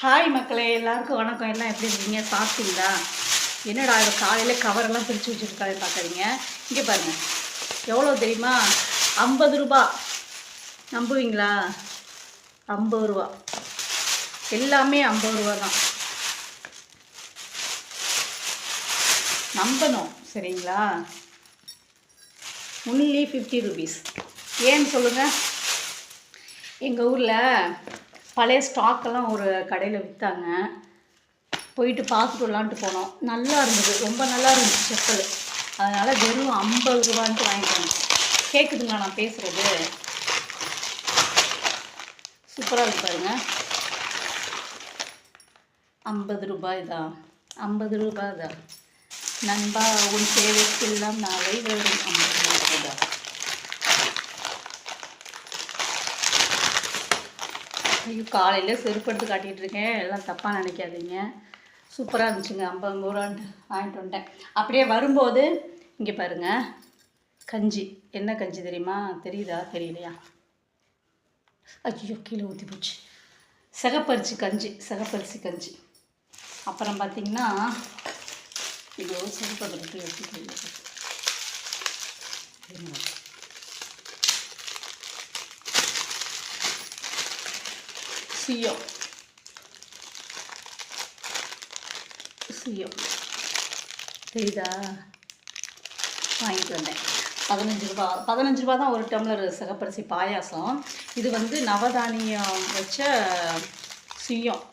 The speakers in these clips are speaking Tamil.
ஹாய் மக்களே. எல்லாருக்கும் வணக்கம். எல்லாம் எப்படி இருக்கீங்க? சாப்பிட்டீங்களா? என்னடா இது? காலையில் கவரெல்லாம் பிரித்து வச்சுருக்காரு பார்க்குறீங்க இங்கே பாருங்கள் எவ்வளோ தெரியுமா? ஐம்பது ரூபா. நம்புவீங்களா? ஐம்பது ரூபா. எல்லாமே ஐம்பது ரூபா தான். நம்பணும். சரிங்களா? ஒன்லி ஃபிஃப்டி ருபீஸ் ஏன்னு சொல்லுங்கள் எங்கள் ஊரில் பழைய ஸ்டாக்கெல்லாம் ஒரு கடையில் விற்றாங்க போயிட்டு பார்த்துட்டு வரலான்ட்டு போனோம். நல்லா இருந்தது. ரொம்ப நல்லா இருந்துச்சு செப்பல். அதனால் வெறும் ஐம்பது ரூபான்ட்டு வாங்கிட்டாங்க. கேட்குதுங்களா நான் பேசுகிறது சூப்பராக இருக்கு பாருங்க. ஐம்பது ரூபாய் தான் ஐம்பது ரூபாய் தான் நண்பா உன் சேவைக்கெல்லாம் நாளை வரும் ஐம்பது ரூபாய் தான் ஐயோ காலையில் செருப்படுத்து காட்டிகிட்டு இருக்கேன். எல்லாம் தப்பாக நினைக்காதீங்க. சூப்பராக இருந்துச்சுங்க. ஐம்பது ரூபான்ட்டு வாங்கிட்டு வந்துட்டேன். அப்படியே வரும்போது இங்கே பாருங்கள் கஞ்சி. என்ன கஞ்சி தெரியுமா? தெரியுதா? தெரியலையா? ஐயோ கீழே ஊற்றி போச்சு. சிகப்பரிசி கஞ்சி சிகப்பரிசி கஞ்சி. அப்புறம் பார்த்தீங்கன்னா இதோ சிகப்பரிசி எடுத்து சியோ சுயம் தெரியுதா வாங்கிட்டு வந்தேன். பதினஞ்சு ரூபா பதினஞ்சு ரூபா தான் ஒரு டம்ளர் சிகப்பரிசி பாயாசம். இது வந்து நவதானியம் வச்ச சுயம்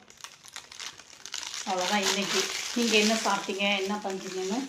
அவ்வளோதான் இன்றைக்கி நீங்கள் என்ன சாப்பிட்டீங்க? என்ன பண்ணுறீங்கன்னு